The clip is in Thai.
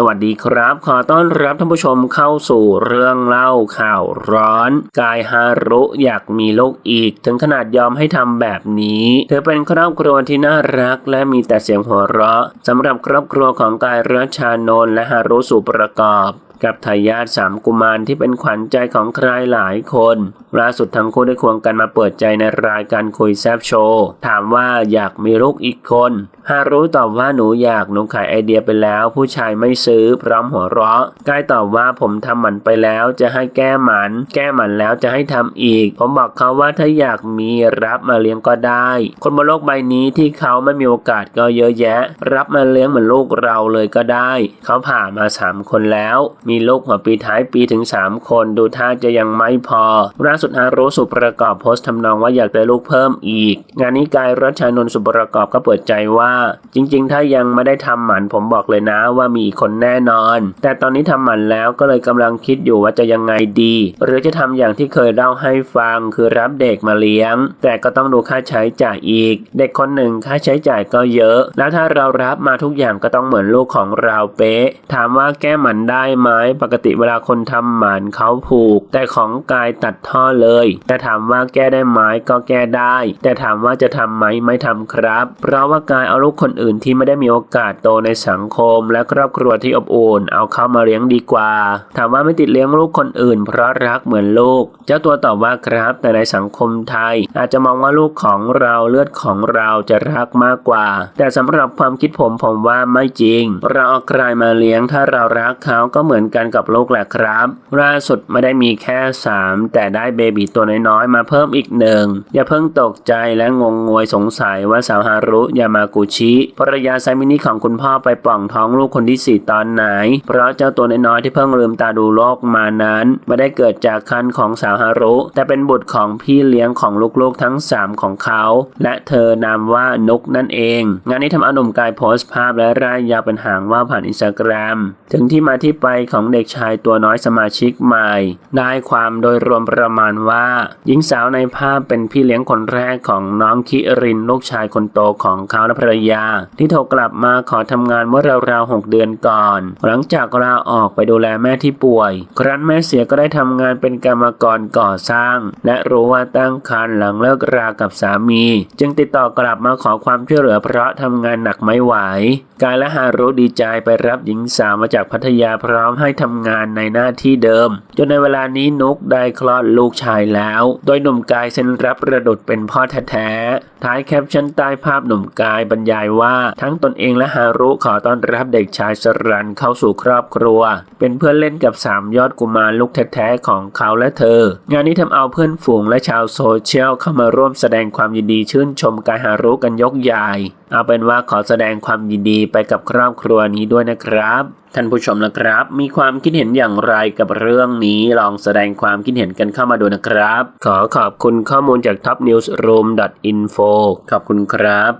สวัสดีครับ ขอต้อนรับท่านผู้ชมเข้าสู่เรื่องเล่าข่าวร้อน กายฮารุอยากมีลูกอีก ถึงขนาดยอมให้ทำแบบนี้ เธอเป็นครอบครัวที่น่ารักและมีแต่เสียงหัวเราะสำหรับครอบครัวของกายรัชชานนท์และฮารุสุประกอบกับทายาทสามกุมารที่เป็นขวัญใจของใครหลายคนล่าสุดทั้งคู่ได้ควงกันมาเปิดใจในรายการคุยแซบโชว์ถามว่าอยากมีลูกอีกคน ฮารุตอบว่าหนูอยากหนูขายไอเดียไปแล้ว ผู้ชายไม่ซื้อพร้อมหัวเราะกายตอบว่าผมทำหมันไปแล้วจะให้แก้หมัน แก้หมันแล้วจะให้ทำอีก ผมบอกเขาว่าถ้าอยากมีรับมาเลี้ยงก็ได้ คนบนโลกใบนี้ที่เขาไม่มีโอกาสก็เยอะแยะ รับมาเลี้ยงเหมือนลูกเราเลยก็ได้ เขาผ่ามาสามคนแล้ว มีลูกหัวปีท้ายปีถึง 3 คนดูท่าจะยังไม่พอล่าสุดฮารุสุประกอบโพสต์ทำนองว่าอยากได้ลูกเพิ่มอีก งานนี้กายรัชชานนท์สุประกอบก็เปิดใจว่าจริง ๆ ถ้ายังไม่ได้ทำหมันผมบอกเลยนะว่ามีอีกคนแน่นอน แต่ตอนนี้ทำหมันแล้วก็เลยกำลังคิดอยู่ว่าจะยังไงดี หรือจะทำอย่างที่เคยเล่าให้ฟังคือรับเด็กมาเลี้ยง แต่ก็ต้องดูค่าใช้จ่ายอีก เด็กคนหนึ่งค่าใช้จ่ายก็เยอะ แล้วถ้าเรารับมาทุกอย่างก็ต้องเหมือนลูกของเราเป๊ะ ถามว่าแก้หมันได้ไหมปกติเวลาคนทำหมันเขาผูก แต่ของกายตัดท่อเลย แต่ถามว่าแก้ได้ไหมก็แก้ได้ แต่ถามว่าจะทำไหมไม่ทำครับ เพราะว่ากายเอาลูกคนอื่นที่ไม่ได้มีโอกาสโตในสังคม และครอบครัวที่อบอุ่น เอาเข้ามาเลี้ยงดีกว่า ถามว่าไม่ติดเลี้ยงลูกคนอื่น เพราะรักเหมือนลูก เจ้าตัวตอบว่าครับ แต่ในสังคมไทย อาจจะมองว่าลูกของเราเลือดของเราจะรักมากกว่า แต่สำหรับความคิดผมผมว่าไม่จริง เราเอาใครมาเลี้ยงถ้าเรารักเขาก็เหมือนกันกับลูกแหละครับล่าสุดไม่ได้มีแค่ 3 แต่ได้เบบีตัวน้อยๆมาเพิ่มอีกหนึ่งอย่าเพิ่งตกใจและงงงวยสงสัยว่าสาวฮารุยามากุชิ ภรรยาไซมินิของคุณพ่อไปป่องท้องลูกคนที่ 4 ตอนไหน เพราะเจ้าตัวน้อยๆที่เพิ่งลืมตาดูโลกมานั้น ไม่ได้เกิดจากคันของสาวฮารุ แต่เป็นบุตรของพี่เลี้ยงของลูกๆทั้ง 3 ของเขา และเธอนามว่านกนั่นเอง งานนี้ทำเอาหนุ่มกายโพสต์ภาพและรายยาวเป็นหางว่าผ่านอินสตาแกรมถึงที่มาที่ไปของเด็กชายตัวน้อยสมาชิกใหม่ ได้ความโดยรวมประมาณว่า หญิงสาวในภาพเป็นพี่เลี้ยงคนแรกของน้องคิรินลูกชายคนโตของเขาและภรรยา ที่โทรกลับมาขอทำงานเมื่อราวๆหกเดือนก่อน หลังจากลาออกไปดูแลแม่ที่ป่วย ครั้นแม่เสียก็ได้ทำงานเป็นกรรมกรก่อสร้าง และรู้ว่าตั้งครรภ์หลังเลิกรากับสามี จึงติดต่อกลับมาขอความช่วยเหลือเพราะทำงานหนักไม่ไหวกายและฮารุดีใจไปรับหญิงสาวมาจากพัทยาพร้อมให้ทำงานในหน้าที่เดิม จนในเวลานี้นุกได้คลอดลูกชายแล้ว โดยหนุ่มกายเซ็นรับประดุดเป็นพ่อแท้ๆท้ายแคปชั่นใต้ภาพหนุ่มกายบรรยายว่า ทั้งตนเองและฮารุขอต้อนรับเด็กชายสรันเข้าสู่ครอบครัว เป็นเพื่อนเล่นกับสามยอดกุมารลูกแท้ๆของเขาและเธอ งานนี้ทำเอาเพื่อนฝูงและชาวโซเชียลเข้ามาร่วมแสดงความยินดีชื่นชมกายฮารุกันยกใหญ่เอาเป็นว่าขอแสดงความยินดีไปกับครอบครัวนี้ด้วยนะครับท่านผู้ชมนะครับ มีความคิดเห็นอย่างไรกับเรื่องนี้ลองแสดงความคิดเห็นกันเข้ามาดูนะครับ ขอขอบคุณข้อมูลจาก topnewsroom.info ขอบคุณครับ